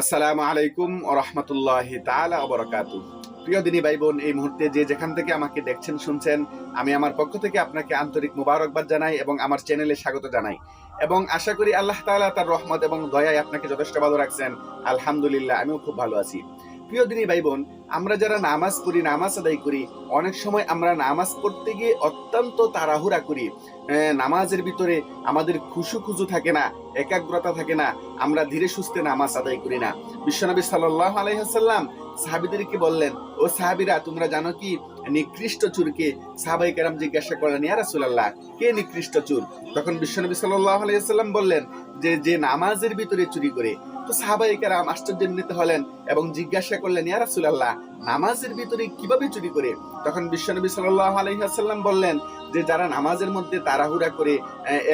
আসসালামু আলাইকুম ও রহমতুল্লাহ তালা প্রিয় দিনী ভাই বোন এই মুহূর্তে যে যেখান থেকে আমাকে দেখছেন, শুনছেন, আমি আমার পক্ষ থেকে আপনাকে আন্তরিক মুবারকবাদ জানাই এবং আমার চ্যানেলে স্বাগত জানাই। এবং আশা করি আল্লাহ তালা তার রহমত এবং দয়ায় আপনাকে যথেষ্ট ভালো রাখছেন। আলহামদুলিল্লাহ, আমিও খুব ভালো আছি। প্রিয় দিনী ভাই বোন আমরা যারা নামাজ পড়ি, নামাজ আদায় করি, অনেক সময় আমরা নামাজ পড়তে গিয়ে অত্যন্ত তাড়াহুড়া করি। নামাজের ভিতরে আমাদের খুশু খুজু থাকে না, একাগ্রতা থাকে না, আমরা ধীরে সুস্থে নামাজ আদায় করি না। বিশ্বনবী সাল্লাহ আলাইহাল্লাম সাহাবিদেরকে বললেন, ও সাহাবিরা, তোমরা জানো কি? নিকৃষ্ট চুরকে সাহাবাই কারাম জিজ্ঞাসা করলেন ইয়া রাসূলুল্লাহ, কে নিকৃষ্ট চুর? তখন বিশ্বনবী সাল্লাহ আলাইসাল্লাম বললেন যে যে নামাজের ভিতরে চুরি করে তো সাহাবাই কারাম আশ্চর্যান্বিত হলেন এবং জিজ্ঞাসা করলেন, ইয়া রাসূলুল্লাহ, নামাজের ভিতরে কীভাবে চুরি করে? তখন বিশ্বনবী সাল্লাহ আসাল্লাম বললেন যে যারা নামাজের মধ্যে তাড়াহুড়া করে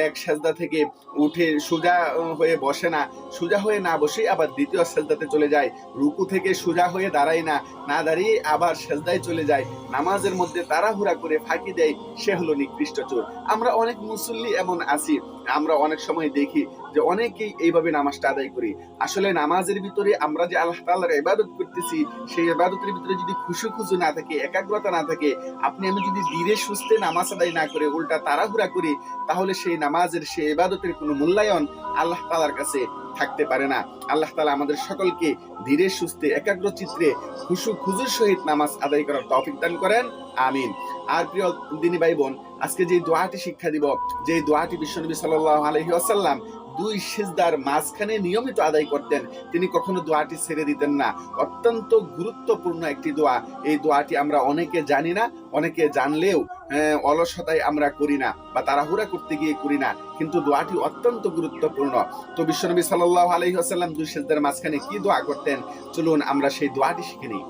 এক সেজদা থেকে উঠে সোজা হয়ে বসে না, সোজা হয়ে না বসে আবার দ্বিতীয় সেজদাতে চলে যায়। রুকু থেকে সোজা হয়ে দাঁড়ায় না না দাঁড়িয়ে আবার সেজদায় চলে যায়। নামাজের মধ্যে তাড়াহুড়া করে ফাঁকি দেয়, সে হলো নিকৃষ্ট চোর। আমরা অনেক মুসল্লি এমন আছি, আমরা অনেক সময় দেখি যে অনেকেই এইভাবে নামাজটা আদায় করি। আসলে নামাজের ভিতরে আমরা যে আল্লাহ তাআলার ইবাদত করতেছি, সেই ইবাদতের ভিতরে যদি খুশু খুশু না থাকে, একাগ্রতা না থাকে, আপনি আমি যদি ধীরে সুস্থে নামাজ আদায় না করে, উল্টা তাড়াহুড়া করি, তাহলে সেই নামাজের, সেই ইবাদতের কোনো মূল্যায়ন আল্লাহ তালার কাছে থাকতে পারে না। আল্লাহ তাআলা আমাদের সকলকে ধীরে সুস্থে একাগ্র চিত্রে খুশু খুজুর সহিত নামাজ আদায় করার তৌফিক দান করেন। আমিন। আর প্রিয় দিনী ভাই বোন আজকে যে দোয়াটি শিক্ষা দিব যে দোয়াটি বিশ্বনবী সাল্লাল্লাহু আলাইহি ওয়াসাল্লাম দুই সিজদার মাঝখানে নিয়মিত আদায় করতেন তিনি কখনো দোয়াটি ছেড়ে দিতেন না। অত্যন্ত গুরুত্বপূর্ণ একটি দোয়া। এই দোয়াটি আমরা অনেকে জানি না অনেকে জানলেও আহ, অলসতায় আমরা করি না বা তাড়াহুড়া করতে গিয়ে করি না। কিন্তু দোয়াটি অত্যন্ত গুরুত্বপূর্ণ। তো বিশ্বনবী সাল্লাল্লাহু আলাইহি ওয়াসাল্লাম দুই মাঝখানে কি দোয়া করতেন? চলুন আমরা সেই দোয়াটি শিখে নিই।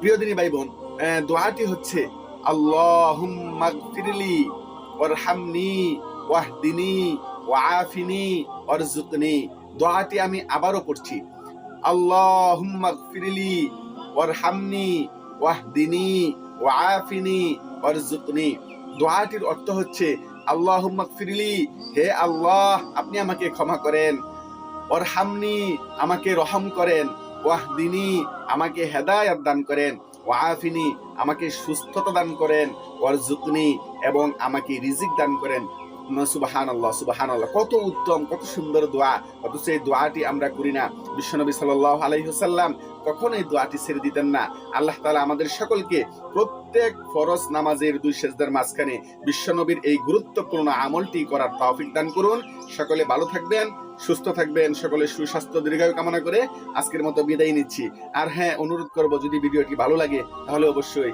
প্রিয় দিনী ভাই বোন দোয়াটি হচ্ছে, আল্লাহুম্মা গফিরলি ওয়াহদিনি দোয়াটি আমি আবারও পড়ছি, আল্লাহুম্মা গফিরলি ওয়ারহামনি ওয়াহদিনি ওয়াআফিনি অরজুকনি দোয়াটির অর্থ হচ্ছে আল্লাহ ফিরলি হে আল্লাহ, আপনি আমাকে ক্ষমা করেন। ওরহামনি আমাকে রহম করেন। ওয়াহদিনী, আমাকে হেদায়াত দান করেন। ওয়াফিনি, আমাকে সুস্থতা দান করেন। ওয়ারজুকনি এবং আমাকে রিজিক দান করেন। সুবাহান আল্লাহ আল্লাহ কত উত্তম, কত সুন্দর দোয়া। অথচ এই দোয়াটি আমরা করি না। বিশ্বনবী সাল্লাহ আলাইসাল্লাম কখন এই দোয়াটি ছেড়ে দিতেন না। আল্লাহ তালা আমাদের সকলকে প্রত্যেক ফরজ নামাজের দুই সেজদার মাঝখানে বিশ্বনবীর এই গুরুত্বপূর্ণ আমলটি করার তৌফিক দান করুন। সকলে ভালো থাকবেন, সুস্থ থাকবেন সকলে সুস্বাস্থ্য দীর্ঘায়ু কামনা করে আজকের মতো বিদায় নিচ্ছি। আর হ্যাঁ অনুরোধ করব, যদি ভিডিওটি ভালো লাগে, তাহলে অবশ্যই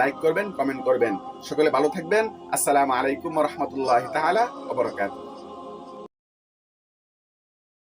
লাইক করবেন, কমেন্ট করবেন। সকলে ভালো থাকবেন। আসসালামু আলাইকুম রহমতুল্লাহ তাআলা ওয়া বারাকাতুহু।